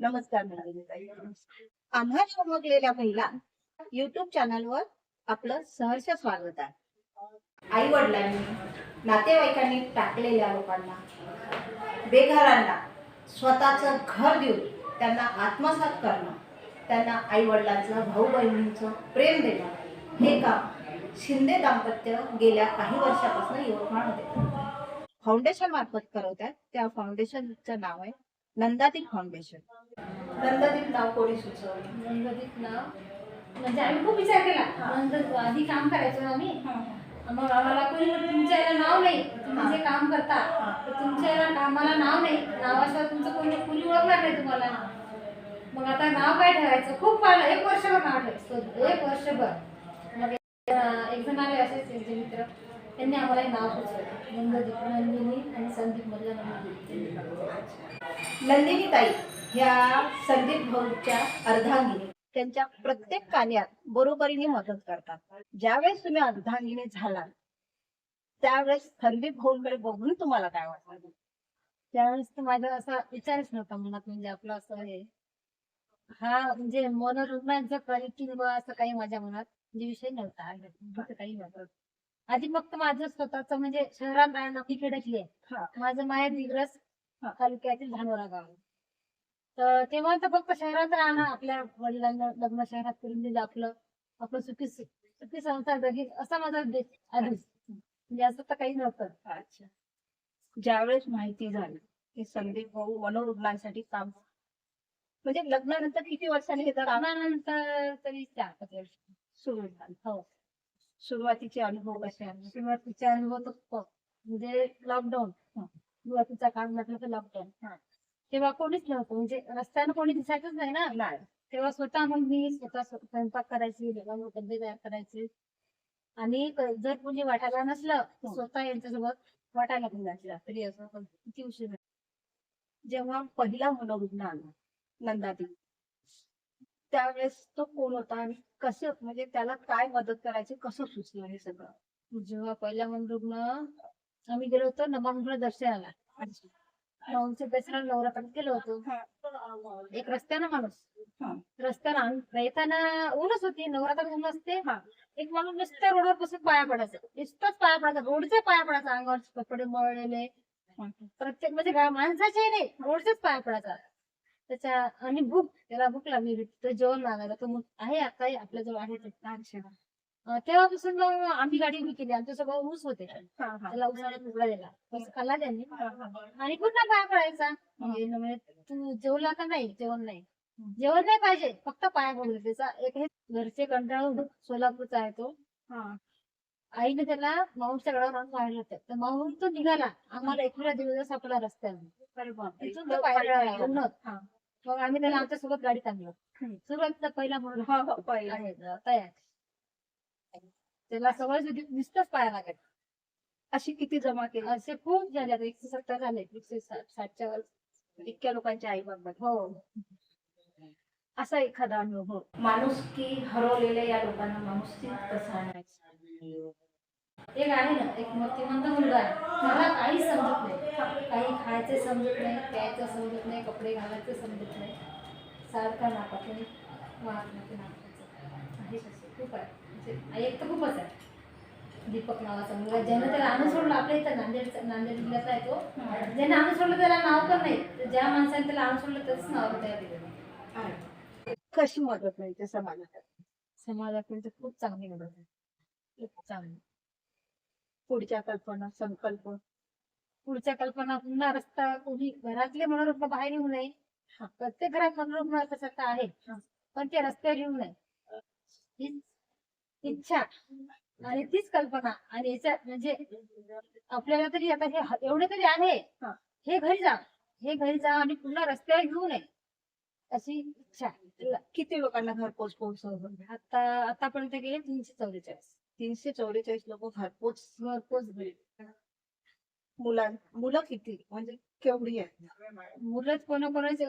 नमस्कार मंडळी आम्हा चमकलेल्या महिला युट्यूब चॅनलवर आपलं सहर्ष स्वागत आहे. आई वडिलांनी नातेवाईकांनी टाकलेल्या लोकांना बेघरांना स्वतःचं घर देऊन त्यांना आत्मसात करणं त्यांना आई वडिलांचं भाऊ बहिणींचं प्रेम देणं हे काम शिंदे दाम्पत्य गेल्या काही वर्षापासून यवतमाळमध्ये फाउंडेशन मार्फत करवतात. आहेत त्या फाउंडेशनचं नाव आहे नंदादी फाउंडेशन नंदादीप नाव कोणी सुचवलं? नंददीप नाव? म्हणजे आम्ही खूप विचार केला. नंद आधी काम करायचो ना आम्ही. मग आम्हाला कोणी म्हणलं, तुमच्या याला नाव नाही. तुम्ही जे काम करता तर तुमच्या याला कामाला नाव नाही. नावाशिवाय तुमचं कोणी कोणी ओळखणार नाही तुम्हाला. मग आता नाव काय ठेवायचं? खूप पाहिलं एक वर्षभर नाव ठेवायचं. एक वर्षभर. मग अं, एक जण आले असेच त्यांचे मित्र. त्यांनी आम्हाला हे नाव सुचवलं. नंददीप नंदिनी आणि संदीप मधलं नंददीप. नंदिनी ताई ह्या संदीप भाऊच्या अर्धांगिनी. त्यांच्या प्रत्येक कार्यात बरोबरीने मदत करतात. ज्यावेळेस तुम्ही अर्धांगिनी झाला त्यावेळेस संदीप भाऊंकडे बघून तुम्हाला काय वाटलं त्यावेळेस तर माझा असा विचारच नव्हता मनात म्हणजे आपलं असं हे. हा म्हणजे मनोरुग्णांचं क्वालिटी व असं काही माझ्या मनात म्हणजे विषय नव्हता. काही नव्हतं. आधी फक्त माझं स्वतःच म्हणजे शहरात राहणं हा. आहे माझं माहेर दिग्रस. तालुक्यातील धानोरा गाव. तेव्हा तर फक्त शहरात राहणं आपल्या वडिलांना लग्न शहरात करून दिलं आपलं आपलं सुखी सुखी संसार जगेल असा माझा आधीच म्हणजे असं तर काही नव्हतं. अच्छा. ज्यावेळेस माहिती झाली की संदीप भाऊ मनोरुग्णांसाठी काम म्हणजे लग्नानंतर किती वर्षांनी हे काम लग्नानंतर तरी चार पाच वर्ष. सुरू झालं. हो. सुरुवातीचे अनुभव कसे आले सुरुवातीचा अनुभव तर. म्हणजे लॉकडाऊन. सुरुवातीचा काळ म्हटलं तर लॉकडाऊन. तेव्हा कोणीच नव्हतं. म्हणजे रस्त्यानं कोणी दिसायचंच नाही ना. तेव्हा स्वतः मग मी स्वतः स्व- स्वयंपाक करायची डबे तयार करायचे. आणि जर कोणी वाटायला नसलं तर हं. स्वतः यांच्यासोबत वाटायला पण जायची रात्री. असं पण किती उशीर जेव्हा पहिला मनोरुग्ण आला नंदादेवी त्यावेळेस तो कोण होता आणि कसं म्हणजे त्याला काय मदत करायची कसं सुचलं हे सगळं? जेव्हा पहिला मन रुग्ण आम्ही गेलो होतो नवांगला दर्शनाला. नवरात्रात गेलो होतो. एक रस्त्यानं माणूस. रस्त्याला येताना ऊनच होती. नवरात्रात ऊन असते. एक माणूस नुसत्या रोडवर बसून पाया पडायचं. नुसतंच पाया पडायचं. रोडचे पाया पडायचा. अंगावरचे कपडे मळलेले. प्रत्येक म्हणजे माणसाचे नाही. रोडचेच पाया पडायचा. त्याच्या आणि भूक. त्याला भूक लागली. तर जेवण मागायला. तो आहे आता आपल्या जवळ आहे. ते. तेव्हापासून आम्ही गाडी उभी केली. आमच्यासोबत ऊस होते. त्याला उसाला दिला खाल्ला त्यांनी. आणि पुन्हा पाया पडायचा म्हणजे म्हणजे तू जेवला का नाही? जेवण नाही. जेवण नाही पाहिजे. फक्त पाया पडू दे. त्याचा एक हे घरचे कंटाळून सोलापूरचा आहे तो. आईने त्याला माऊच्या गडावर आणून पाहिलं होतं. तर माऊन तो निघाला. आम्हाला एकविरा दिवस सापडला रस्त्यावर. इथून तो. हा. मग आम्ही त्याला आमच्यासोबत गाडीत आणलं हम्म. सुरुवातीला पहिला म्हणून पहिला. आहे. तयार. त्याला सवय होती नुसतंच पाया लागायचं अशी किती जमा केली. असे खूप झाले आता एकशे सत्तर झाले एकशे साठ साठच्या वर इतक्या लोकांच्या आई बाबा. हो. असा एखादा अनुभव. माणुसकी हरवलेल्या या लोकांना माणुसकी कसा आणायचा? एक आहे ना एक मतिमंद मुलगा आहे. त्याला काही समजत नाही. काही खायचं समजत नाही प्यायचं समजत नाही कपडे घालायचं समजत नाही. सारखा नाकातून वाहनातून नाकाचं आहे खूप आहे. एक तर खूपच आहे. दीपक नावाचा मुलगा ज्यानं त्याला आणून सोडलं आपल्या इथं नांदेड नांदेड जिल्ह्यातला आहे तो. ज्याने आणून सोडलं त्याला नाव पण नाही. तर ज्या माणसाने त्याला आणून सोडलं त्याच नाव त्या कशी मदत मिळते समाजात? समाजाकडे तर खूप चांगली मदत आहे. खूप चांगली. पुढच्या कल्पना संकल्प? पुढच्या कल्पना पुन्हा रस्ता कोणी घरातले मनोरुग्ण बाहेर येऊ नये. प्रत्येक घरात मनोरुग्ण असण्यासारखं आहे. पण ते रस्त्यावर येऊ नये. हीच इच्छा आणि तीच कल्पना आणि याच्या म्हणजे आपल्याला तरी आता हे एवढे तरी आहे. हा. हे घरी जा. हे घरी जा आणि पुन्हा रस्त्यावर येऊ नये. अशी इच्छा किती लोकांना घरपोच पोहोचवलं? आता आतापर्यंत गेले तीनशे चौवेचाळीस. तीनशे चौवेचाळीस लोक घरपोच घरपोच घरी मुलां मुलं किती? म्हणजे केवढी आहेत? मुलंच कोणाकोणाचे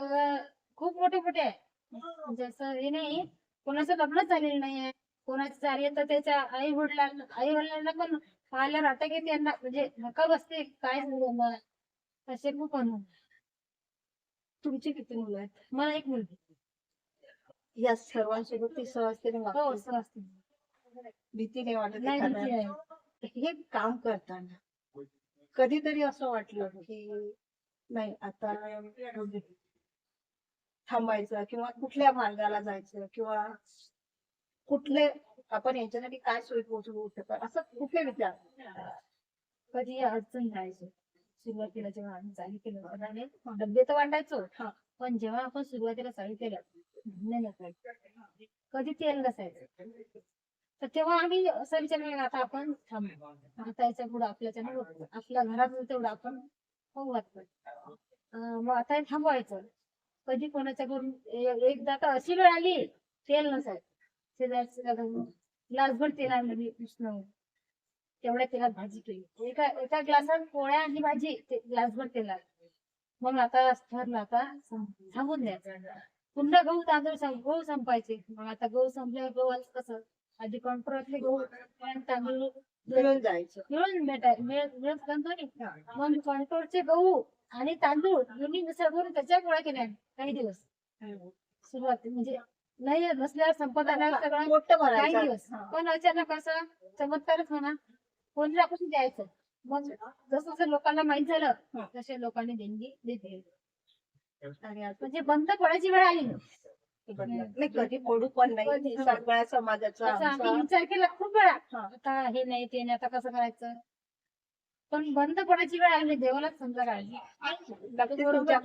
खूप मोठे मोठे आहे म्हणजे असं हे नाही कोणाचं लग्नच झालेलं नाही आहे कोणाचं झाले तर त्याच्या आई वडिलांना आई वडिलांना पण पाहायला राहता की त्यांना म्हणजे धक्का बसते काय असे खूप अनुभव तुमची किती मुलं आहेत? मला एक मुलगी. या सर्वांसोबत ती सहजतेने हो भीती नाही वाटत नाही हे काम करताना कधीतरी असं वाटलं की नाही आता थांबायचं किंवा कुठल्या मार्गाला जायचं किंवा कुठले आपण याच्यासाठी काय सोयी पोहोचवू शकतो? असं कुठले विचार? कधी अडचण राहायची सुरुवातीला जेव्हा आम्ही चालू केलं होतं आणि डबे तर वाटायचो. पण जेव्हा आपण सुरुवातीला चालू केलं कधी तेल नसायचं. तर तेव्हा आम्ही असा विचार केला आता आपण आता याच्यापुढे नाही. आपल्या घरात तेवढं आपण होऊ वाटतं. मग आता हे थांबवायचं. कधी कोणाच्या घरून एकदा तर अशी वेळ आली तेल नसायचं. शेजारच्या ग्लासभर तेलामध्ये कृष्ण तेवढ्या तेलात भाजी केली. एका एका ग्लासात पोळ्या आणि भाजी ते ग्लासभर तेलात मग आता ठरलं आता सांगून द्यायचं. पुन्हा गहू तांदूळ गहू संपायचे. मग आता गहू संपल्यावर गहू कसं? आधी कॉन्ट्रोलातले गहू तांदूळ मिळून जायचं. मिळून भेटाय मिळत मिळत मग कॉन्ट्रोलचे गहू आणि तांदूळ दोन्ही मिसळ करून त्याच्या गोळा केल्या. काही दिवस. सुरुवात म्हणजे नाही नसल्यावर संपत आल्यावर सगळं मोठं काही भरायचं दिवस हा. पण अचानक असं चमत्कारच म्हणा कोणी कसं द्यायचं मग जसं जसं लोकांना माहीत झालं हं. तसे लोकांनी देणगी देते आणि आता म्हणजे बंद पडायची वेळ आली नाही. ते बदलत. नाही कधी पडू पण नाही कधी. सगळ्या समाजाचा असं आम्ही आमचा विचार केला खूप वेळा हा. आता हे नाही ते नाही आता कसं करायचं पण बंद पडायची वेळ आली नाही देवालाच समजा काढली तुमच्या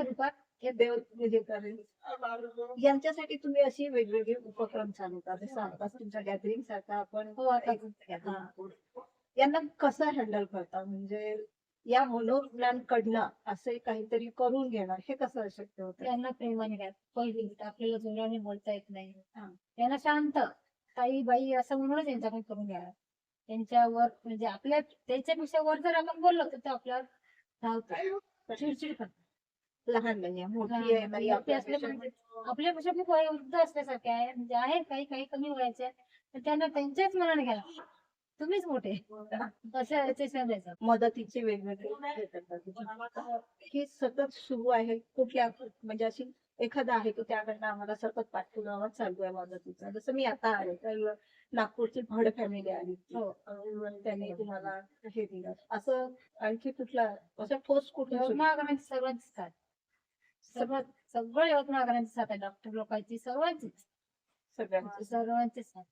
रूपात हे देव हे करेल. यांच्यासाठी तुम्ही अशी वेगवेगळे उपक्रम चालवता जसं आता तुमच्या गॅदरिंग सारखा आपण हो हा. यांना कसं हँडल करता? म्हणजे या मनोज्ञांकडनं असे काहीतरी करून घेणं हे कसं शक्य होतं? त्यांना प्रेमाने काय पहिली आपल्याला जोराने बोलता येत नाही. हा. त्यांना शांत ताई बाई असं म्हणूनच यांच्याकडे करून घ्या त्यांच्यावर म्हणजे आपल्या त्यांच्यापेक्षा वर जर आपण बोललो तर ते आपल्यावर धावतो चिडचिड करतो लहान नाही मोठी आहे मोठी आपल्यापेक्षा. असल्यामुळे आपल्यापेक्षा खूप वयोवृद्ध असल्यासारखे आहे म्हणजे आहे काही काही कमी वयाचे पण त्यांना त्यांच्याच मनाने घ्या तुम्हीच मोठे असं याचे समजायचं मदतीचे वेगवेगळे हे करतात. हे सतत सुरू आहे कुठल्या म्हणजे अशी एखादा आहे की त्याकडनं आम्हाला सतत पाठपुरावा चालू आहे मदतीचा जसं मी आता आले तर नागपूरची भड फॅमिली आली हो. त्यांनी तुम्हाला हे दिलं असं आणखी कुठला असं ठोस कुठलं सुरू? यवतमाळकरांची सर्वांचीच साथ सगळं यवतमाळकरांची साथ आहे डॉक्टर लोकांची सर्वांचीच. सगळ्यांचं. सर्वांचीच साथ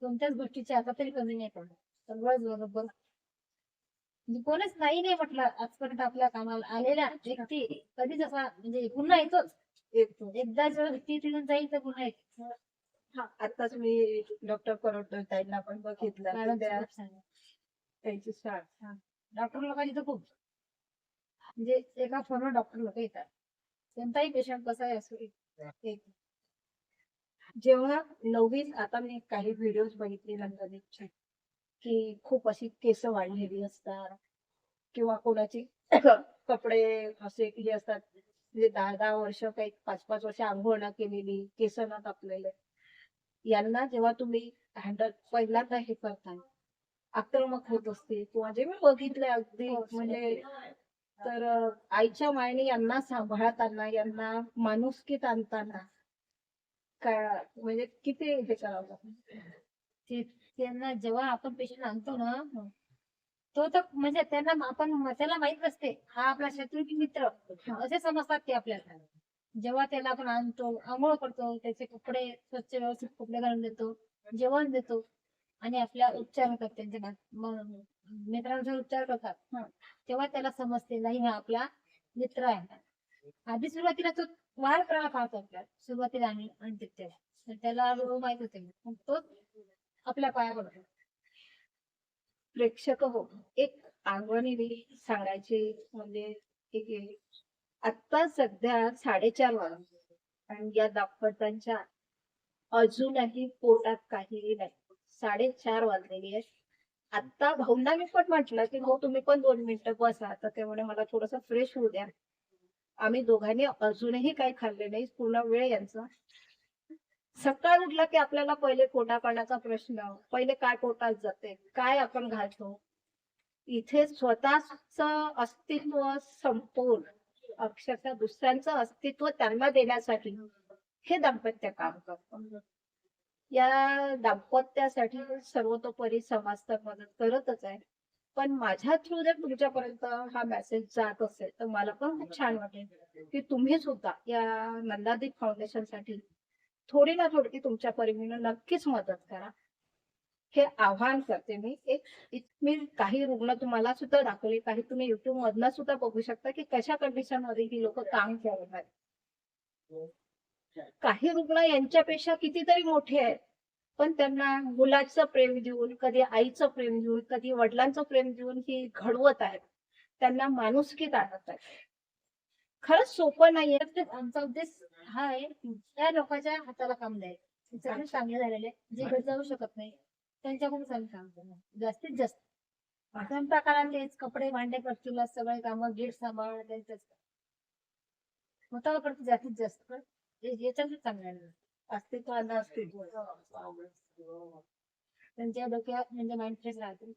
कोणत्याच गोष्टीची आता तरी कमी नाही पडत. सगळंच बरोबर म्हणजे कोणीच नाही नाही म्हटलं आजपर्यंत आपल्या कामाला आलेल्या व्यक्ती कधीच असा म्हणजे पुन्हा येतोच. येतो. एकदा जर व्यक्ती तिथून जाईल तर पुन्हा येतो. हा, आताच मी डॉक्टर करोडकर ताईंना पण बघितलं. त्यांची शाळा. डॉक्टर लोकांची तर खूप. म्हणजे एका फोनवर डॉक्टर लोक येतात. कोणताही पेशंट कसा आहे असो जेव्हा नववीत आता मी काही व्हिडिओ बघितले लंडनचे की खूप अशी केस वाढलेली असतात. किंवा कोणाची कपडे असे हे असतात. म्हणजे दहा दहा वर्ष काही पाच पाच वर्ष आंघोळ न केलेली केस न कापलेले. यांना जेव्हा तुम्ही हँडल पहिल्यांदा हे करता आक्रमक होत असते. किंवा जे मी बघितलंय अगदी हो, म्हणजे तर आईच्या मायने यांना सांभाळताना यांना माणुसकीत आणताना काय म्हणजे किती हे करावं लागतं? त्यांना जेव्हा आपण पेशंट आणतो ना तो तर म्हणजे त्यांना आपण त्याला माहीत नसते. हा आपला शत्रू की मित्र? असे समजतात ते आपल्याला. जेव्हा त्याला आपण आणतो आंघोळ करतो त्याचे कपडे स्वच्छ व्यवस्थित कपडे घालून देतो जेवण देतो आणि आपल्या उपचार होतात त्यांच्या मित्रांचा उपचार करतात हं. तेव्हा त्याला समजते नाही हा आपला मित्र आहे. आधी सुरुवातीला तो वार करायला पाहतो आपल्याला सुरुवातीला आणि आणते त्याला. माहीत होते. तोच आपल्या पाया पडतो. प्रेक्षक हो एक आंगवणी सांगायची म्हणजे एक आता सध्या साडेचार वाजले. आणि या दाम्पत्यांच्या अजूनही पोटात काहीही नाही. साडेचार वाजलेली आहे. आता भाऊंना मी पण म्हटलं की हो तुम्ही पण दोन मिनिटं बसा तर तेवढे मला थोडस फ्रेश होऊ द्या. आम्ही दोघांनी अजूनही काही खाल्ले नाही पूर्ण वेळ यांचा. सकाळ उठला की आपल्याला पहिले पोटापाण्याचा प्रश्न पहिले काय पोटात जाते काय आपण घालतो? इथे स्वतःच अस्तित्व संपवून अक्षरशः दुसऱ्यांचं अस्तित्व त्यांना देण्यासाठी हे दाम्पत्य काम करतं. या दाम्पत्यासाठी सर्वतोपरी समाज तर मदत करतच आहे. पण माझ्या थ्रू जर तुमच्यापर्यंत हा मेसेज जात असेल तर मला पण खूप छान वाटेल की तुम्ही सुद्धा या नंदादीप फाउंडेशनसाठी थोडी ना थोडी तुमच्या परीने नक्कीच मदत करा. हे आव्हान करते मी. एक मी काही रुग्ण तुम्हाला सुद्धा दाखवले काही तुम्ही युट्यूब मधनं सुद्धा बघू शकता की कशा कंडिशनमध्ये ही लोक काम करत आहेत. काही रुग्ण यांच्यापेक्षा कितीतरी मोठे आहेत. पण त्यांना मुलाचं प्रेम देऊन कधी आईचं प्रेम देऊन कधी वडिलांचं प्रेम देऊन ही घडवत आहेत. त्यांना माणुसकीत आणत आहेत. खरंच सोपं नाहीये. आमचा उद्देश हा आहे त्या लोकांच्या हाताला काम द्यायचं चांगले झालेले जे घरी जाऊ शकत नाही त्यांच्याकडून चांगलं काम जास्तीत जास्त. स्वयंपाकाला तेच कपडे भांडे करतील सगळे कामं गेट सांभाळ त्यांचंच. स्वतःला करते जास्तीत जास्त. पण चांगलं अस्तित्व. त्यांच्या डोक्यात म्हणजे माइंड फ्रेश राहते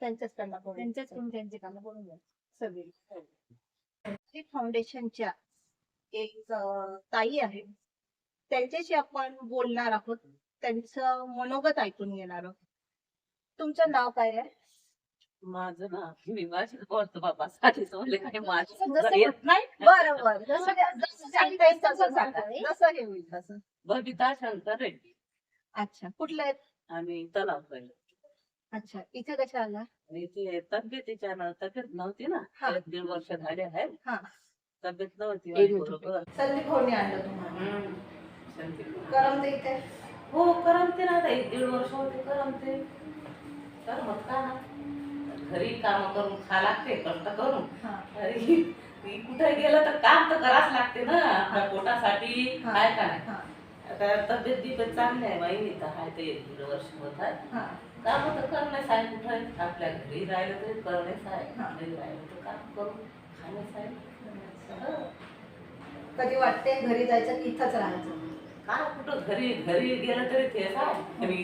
त्यांच्याच त्यांना त्यांच्याच करून त्यांची कामं करून घ्या सगळी. फाउंडेशनच्या एक ताई आहे त्यांच्याशी आपण बोलणार आहोत. त्यांचं मनोगत ऐकून घेणार आहोत. तुमचं नाव काय आहे? माझं ना मी माझ्या बोलतो बाबा साठीच म्हणले काय माझं जसं येत नाही बरं बरं जसं जसं सांगता येईल तसं सांगा जसं हे होईल तसं. बबिता शंकर रेड्डी. अच्छा कुठलं आहे आम्ही तलाव पहिलं. अच्छा इथे कशा आला आणि ते तब्येतीच्या ना तब्येत नव्हती ना. एक दीड वर्ष झाले आहे. हा. तब्येत नव्हती. बरोबर. संदीप भाऊनी आणलं तुम्हाला. करमते इथे? हो करमते ना आता. एक दीड वर्ष होते करमते. तर मग का ना? घरी काम करून खा लागते कष्ट करून. अरे कुठे गेलं तर काम तर करावंच लागते ना आपल्या पोटासाठी. काय का नाही? हा. आता तब्येत बिब्येत चांगली आहे बाई तर आहे ते वर्ष होत आहे. काम तर करणेच आहे कुठं. आपल्या घरी राहिलं तरी करणेच आहे. घरी राहिलं तर काम करून खाणेच आहे. कधी वाटते घरी जायचं की इथंच राहायचं? काय कुठं? घरी घरी गेलं तरी तेच आहे. घरी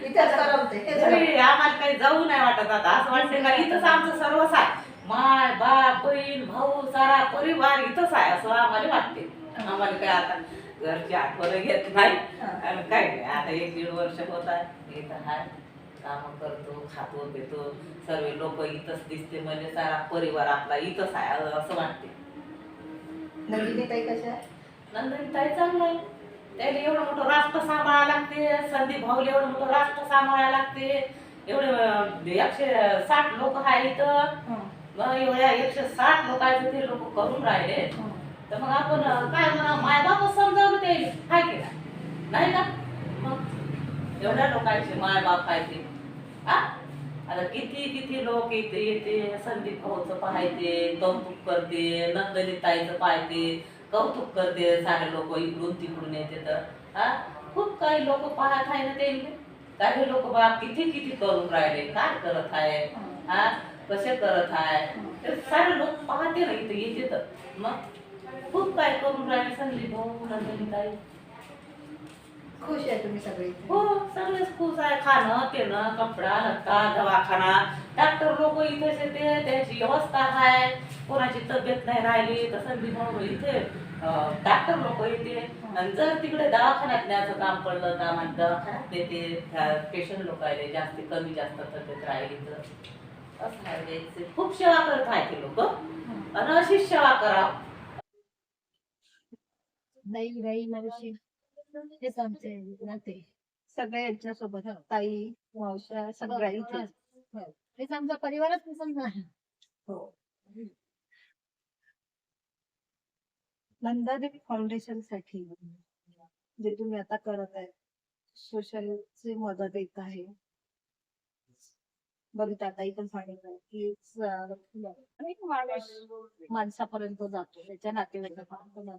इथेच करमते हेच घरी आम्हाला काही जाऊ नाही वाटत आता. असं वाटते का इथंच आमचं सर्वच आहे. माय बाप बहीण भाऊ सारा परिवार इथंच आहे असं आम्हाला वाटते. आम्हाला काय आता घरची आठवण घेत नाही. आणि काय नाही आता एक दीड वर्ष होत आहे. इथं आहे काम करतो खातो पितो. सर्व लोक इथंच दिसते म्हणजे सारा परिवार आपला इथंच आहे असं वाटते. नंदिनी ताई कशा? नंदन ताई चांगलं आहे त्याला एवढं मोठं राष्ट्र सांभाळायला लागते संदीप भाऊला एवढं मोठं राष्ट्र सांभाळायला लागते. एवढे एकशे साठ लोक आहे इथं. मग एवढ्या एकशे साठ लोकांचे ते लोक करून राहिले. तर मग आपण काय म्हणा मायबाप समजावलं ते. हाय की नाही? का? मग एवढ्या लोकांचे मायबाप आहे ते. हा? आता किती किती लोक इथे येते? संदीप भाऊचं पाहायचे कौतुक करते नंदनी ताईचं पाहते कौतुक करते सारे लोक इकडून तिकडून येते तर. हा? खूप काही लोक पाहत आहे ना ते. काही लोक बा किती किती करून राहिले काय करत आहे? हा? कसे करत आहे? ते सारे लोक पाहते ना इथे येते तर. मग खूप काय करून राहिले संदीप भाऊ नंदनी ताई खुश आहे तुम्ही सगळे हो सगळेच खुश आहे. खाणं पिणं कपडा लत्ता दवाखाना. डॉक्टर लोक इथेच येते त्याची व्यवस्था आहे. कोणाची तब्येत नाही राहिली तर संदीप भाऊ इथे डॉक्टर लोक येते. आणि जर तिकडे दवाखान्यात न्यायचं काम पडलं तर आम्हाला दवाखान्यात नेते पेशंट लोक आले जास्त कमी जास्त तब्येत राहिली तर. असं आहे ते. खूप सेवा करत आहे ते लोक. आणि अशीच सेवा करा नाही मावशी हेच आमचे नाते. सगळे यांच्यासोबत ताई मावश्या सगळ्या इथे हो. हेच आमचा परिवारच समजा हो. नंदादेवी फाउंडेशनसाठी जे तुम्ही आता करत आहे सोशलची मदत देत आहे. बघितलं ताई पण सांगितलं की माणूस माणसापर्यंत जातो त्याच्या नातेवाईकापर्यंत जातो.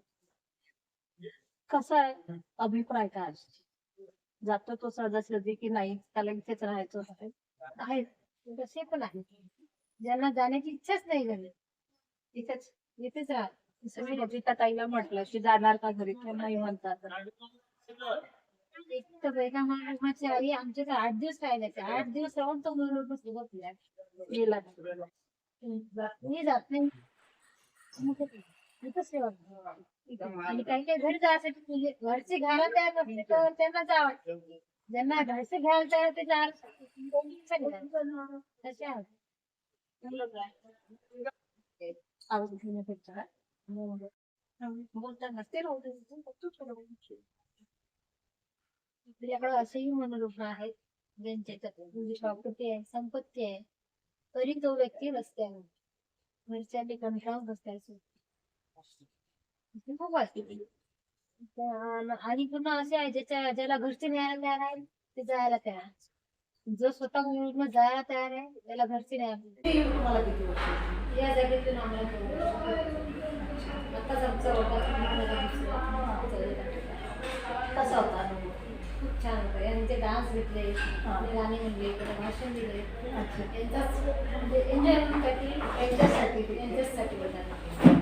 कसा आहे अभिप्राय काय जातो तो सहजासहजी की नाही त्याला इथेच राहायचं आहे. तसे पण आहे. ज्यांना जाण्याची इच्छाच नाही झाली इथेच इथेच राहा. ताईला म्हटलं की जाणार का घरी? नाही म्हणतात आई आमच्या आठ दिवस राहिले ते आठ दिवस राहून तो सोबत गेला. मी जात नाही. आणि काही काही घरी जायसाठी म्हणजे घरची घ्यायला तयार नसते तर त्यांना जावं ज्यांना घरचे घ्यायला तयार ते जायला तसे आहेत आवाज घेण्यापेक्षा. आपल्याकडे असेही मनोरुग्ण आहेत. ज्यांच्या प्रॉपर्टी आहे संपत्ती आहे. तरी तो व्यक्ती रस्त्यावर घरच्यांनी कंटाळून रस्त्यावर खूप त्या- आणि पुन्हा असे आहे ज्याच्या ज्याला घरचे न्यायला तयार आहे ते जायला तयार आहे. जो स्वतः मुलींना जायला तयार आहे त्याला घरचे न्याय या जागेतून आम्हाला कळलं. आताच आमचा कसा होता. खूप छान होतं. यांचे डान्स घेतले गाणे म्हणले इकडे भाषण दिले. यांचाच म्हणजे एन्जॉयमेंटसाठी यांच्यासाठी यांच्याचसाठी बदलला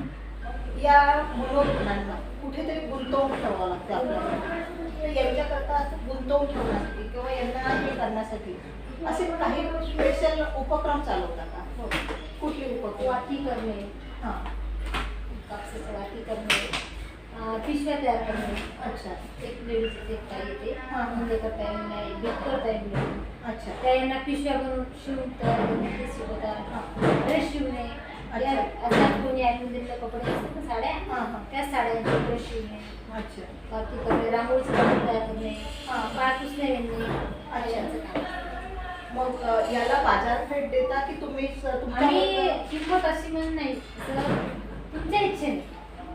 या मनोरुग्णांना कुठेतरी गुंतवून ठेवावं लागतं आपल्याला. तर यांच्याकरता असं गुंतवून ठेवण्यासाठी किंवा यांना हे करण्यासाठी. असे काही स्पेशल उपक्रम चालवता का कुठले उपक्रम? वाटी करणे. हाँ. कापसाचं वाटी करणे. पिशव्या तयार करणे. अच्छा. एक लेडीज़ एक काही येते. हा. म्हणजे करता येईल नाही गिफ्ट करता येईल. अच्छा. त्या यांना पिशव्या बनवून शिवून तयार करून ते शिकवतात ड्रेस शिवणे. या आता कोणी ऍडमिन दिलेले कपडे असतात ना साड्या? हां हां. त्या साड्यांचे अच्छा. करणे रांगोळीचं कपडे तयार करणे हा. पाय पुसणे काम. मग याला बाजारपेठ देता की आणि किंमत अशी म्हणून नाही. तुमच्या इच्छेने.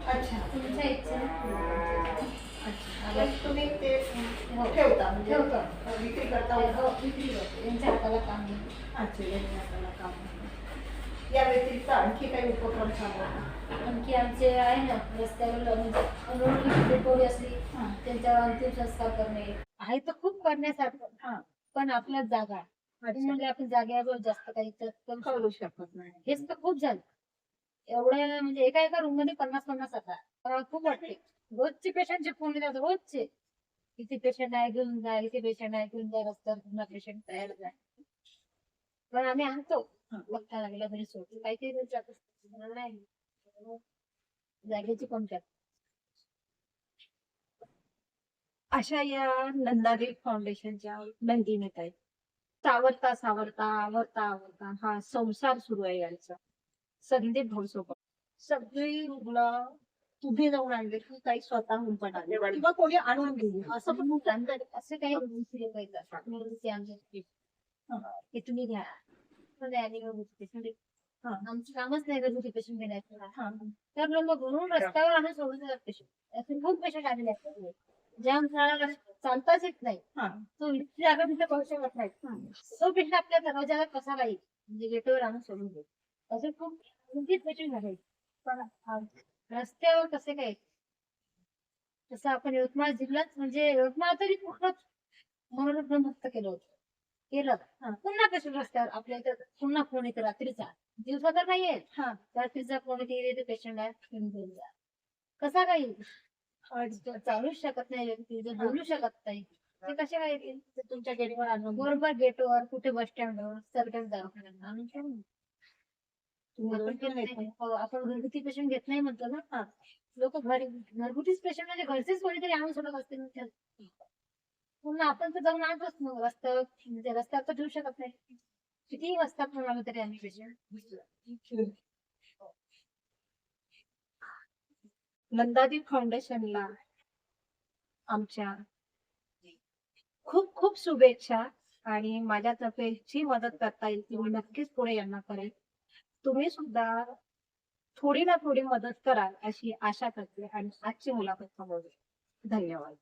अच्छा. तुमच्या इच्छेने. तुम्ही ते हो. ठेवता म्हणजे ठेवतो. विक्री करता हो, विक्री करतो. यांच्या हाताला काम नाही अच्छा यांनी आपल्याला काम या व्यतिरिक्त आणखी काही उपक्रम चालवता आणखी आमचे आहे ना रस्त्यावर म्हणजे डेपोडी असली. त्यांच्यावर अंतिम संस्कार करणे. आहे तर खूप करण्यासारखं हां. पण आपल्या जागा म्हणजे आपण जागेवर जास्त काही करू शकतो. नाही. हेच तर खूप झालं. एवढ्या म्हणजे एका एका रूममध्ये पन्नास पन्नास आता. खूप वाटते. रोजचे पेशंटचे फोन येतात रोजचे. किती पेशंट आहे घेऊन जा किती पेशंट आहे घेऊन जा रस्त्यावर पुन्हा पेशंट तयार जा पण आम्ही आणतो. लागला घरी सोडतो काही काही नाही जागेची कमतरता अशा या नंदादेव फाउंडेशनच्या नंदीनेत आहेत. सावरता सावरता आवरता आवरता. हा संसार सुरू आहे यांचा. संदीप भाऊसोबत. सगळी रुग्ण तुम्ही जाऊन आणले की काही स्वतःहून पण आले. किंवा कोणी आणून गेली असं पण असे काही. हे तुम्ही घ्या. हां. आमचं कामच नाही घरगुती पेशंट घेण्याचं. तर लोक घरून रस्त्यावर आणून सोडून पेशंट असे खूप पेशंट आलेले असतात ज्या झाडाला चालताच येत नाही. तो इतकी जागा तिथे पाहू शकत नाही. तो पेशंट आपल्या दरवाजाला कसा राहील? म्हणजे गेटवर आणून सोडून देत असे खूप किती पेशंट झाले. पण हा रस्त्यावर कसे काय? तसं आपण यवतमाळ जिल्ह्यात म्हणजे यवतमाळ तरी पूर्ण मनोरंजन मुक्त केलं होतं. केलं हा. पुन्हा पेशंट रस्त्यावर आपल्या इथं पुन्हा फोन येतो रात्रीचा. दिवसा तर नाहीये. हा. रात्रीचा फोन येते पेशंट आहे कसा काय? चालूच शकत नाही व्यक्ती. जर बोलू शकत नाही. ते कसे काय येतील? तुमच्या गेटवर आणून बरोबर गेटवर कुठे बस स्टँडवर सरकारी दवाखान्यात. आणून ठेवून आपण नाही. येता. घरगुती पेशंट घेत नाही म्हणतो ना. लोक घरी घरगुतीच पेशंट म्हणजे घरचेच कोणीतरी आणून सोडत असते पुन्हा आपण तर जाऊन आणतोच मग वाजता म्हणजे रस्त्यावर तर ठेवू शकत नाही. कितीही पण आलो तरी आम्ही पेशंट नंदादी फाउंडेशनला आमच्या खूप खूप शुभेच्छा आणि माझ्यातर्फे जी मदत करता येईल ती मी नक्कीच पुढे यांना करेल तुम्ही सुद्धा थोडी ना थोडी मदत कराल अशी आशा करते आणि आजची मुलाखत थांबवते. धन्यवाद.